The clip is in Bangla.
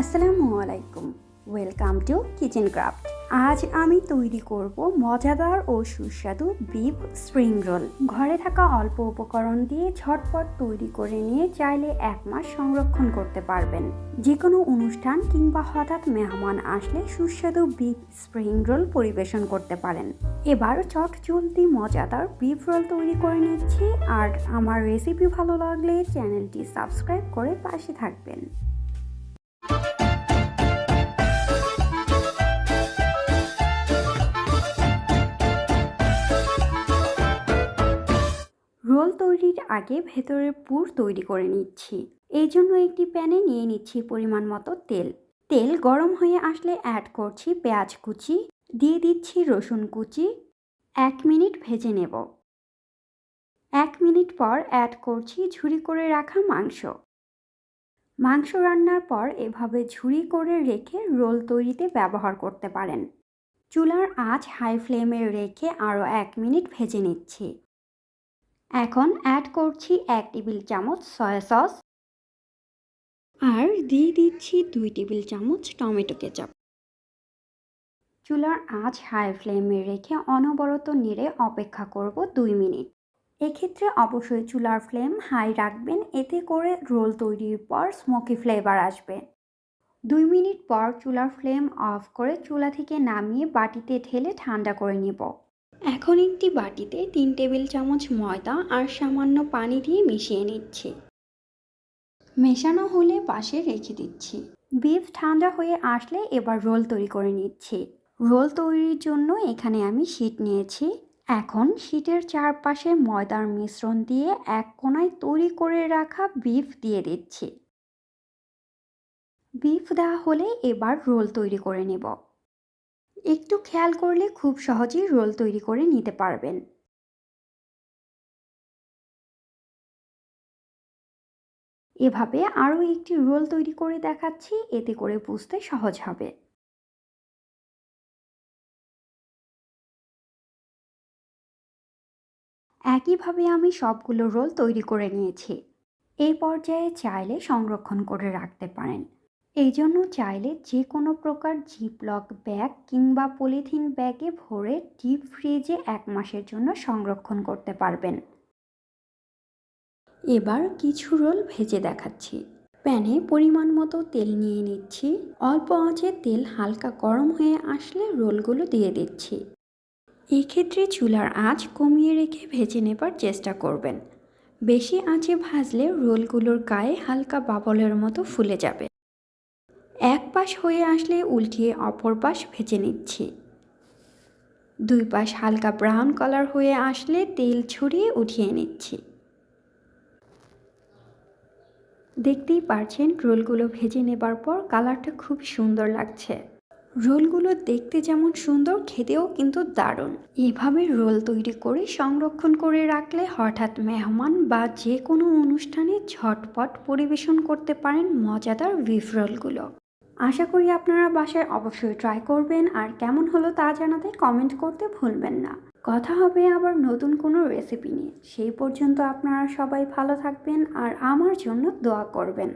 আসসালামু আলাইকুম। ওয়েলকাম টু কিচেন ক্রাফট আজ আমি তৈরি করব মজাদার ও সুস্বাদু বিফ স্প্রিং রোল ঘরে থাকা অল্প উপকরণ দিয়ে ঝটপট তৈরি করে নিয়ে চাইলে এক মাস সংরক্ষণ করতে পারবেন। যে কোনো অনুষ্ঠান কিংবা হঠাৎ মেহমান আসলে সুস্বাদু বিফ স্প্রিং রোল পরিবেশন করতে পারেন। এবার চট চলতি মজাদার বিফ রোল তৈরি করে নিচ্ছি। আর আমার রেসিপি ভালো লাগলে চ্যানেলটি সাবস্ক্রাইব করে পাশে থাকবেন। তৈরির আগে ভেতরের পুর তৈরি করে নিচ্ছি। এই জন্য একটি প্যানে নিয়ে নিচ্ছি পরিমাণ মতো তেল। তেল গরম হয়ে আসলে অ্যাড করছি পেঁয়াজ কুচি, দিয়ে দিচ্ছি রসুন কুচি। এক মিনিট ভেজে নেব। এক মিনিট পর অ্যাড করছি ঝুরি করে রাখা মাংস। মাংস রান্নার পর এভাবে ঝুরি করে রেখে রোল তৈরিতে ব্যবহার করতে পারেন। চুলার আঁচ হাই ফ্লেমে রেখে আরও এক মিনিট ভেজে নিচ্ছি। এখন অ্যাড করছি এক টেবিল চামচ সয়া সস আর দিয়ে দিচ্ছি দুই টেবিল চামচ টমেটো কেচাপ। চুলার আঁচ হাই ফ্লেমে রেখে অনবরত নেড়ে অপেক্ষা করব দুই মিনিট। এক্ষেত্রে অবশ্যই চুলার ফ্লেম হাই রাখবেন, এতে করে রোল তৈরির পর স্মোকি ফ্লেভার আসবে। দুই মিনিট পর চুলার ফ্লেম অফ করে চুলা থেকে নামিয়ে বাটিতে ঢেলে ঠান্ডা করে নিব। এখন একটি বাটিতে তিন টেবিল চামচ ময়দা আর সামান্য পানি দিয়ে মিশিয়ে নিচ্ছি। মেশানো হলে পাশে রেখে দিচ্ছি। বিফ ঠান্ডা হয়ে আসলে এবার রোল তৈরি করে নিচ্ছি। রোল তৈরির জন্য এখানে আমি শীট নিয়েছি। এখন শীটের চারপাশে ময়দার মিশ্রণ দিয়ে এক কোনায় তৈরি করে রাখা বিফ দিয়ে দিচ্ছি। বিফ দেওয়া হলে এবার রোল তৈরি করে নেব। একটু খেয়াল করলে খুব সহজেই রোল তৈরি করে নিতে পারবেন। এভাবে আরও একটি রোল তৈরি করে দেখাচ্ছি, এতে করে বুঝতে সহজ হবে। একইভাবে আমি সবগুলো রোল তৈরি করে নিয়েছি। এই পর্যায়ে চাইলে সংরক্ষণ করে রাখতে পারেন। এই জন্য চাইলে যে কোনো প্রকার জিপলক ব্যাগ কিংবা পলিথিন ব্যাগে ভরে ডিপ ফ্রিজে এক মাসের জন্য সংরক্ষণ করতে পারবেন। এবার কিছু রোল ভেজে দেখাচ্ছি। প্যানে পরিমাণ মতো তেল নিয়ে নিচ্ছি। অল্প আঁচে তেল হালকা গরম হয়ে আসলে রোলগুলো দিয়ে দিচ্ছি। এক্ষেত্রে চুলার আঁচ কমিয়ে রেখে ভেজে নেবার চেষ্টা করবেন। বেশি আঁচে ভাজলে রোলগুলোর গায়ে হালকা বাবলের মতো ফুলে যাবে। এক পাশ হয়ে আসলে উল্টিয়ে অপর পাশ ভেজে নিচ্ছি। দুই পাশ হালকা ব্রাউন কালার হয়ে আসলে তেল ছড়িয়ে উঠিয়ে নিচ্ছি। দেখতেই পারছেন, রোলগুলো ভেজে নেবার পর কালারটা খুব সুন্দর লাগছে। রোলগুলো দেখতে যেমন সুন্দর, খেতেও কিন্তু দারুণ। এভাবে রোল তৈরি করে সংরক্ষণ করে রাখলে হঠাৎ মেহমান বা যে কোনো অনুষ্ঠানে ঝটপট পরিবেশন করতে পারেন মজাদার বিফ রোলগুলো আশা করি আপনারা বাসায় অবশ্যই ট্রাই করবেন। আর কেমন হলো তা জানাতে কমেন্ট করতে ভুলবেন না। কথা হবে আবার নতুন কোনো রেসিপি নিয়ে। সেই পর্যন্ত আপনারা সবাই ভালো থাকবেন আর আমার জন্য দোয়া করবেন।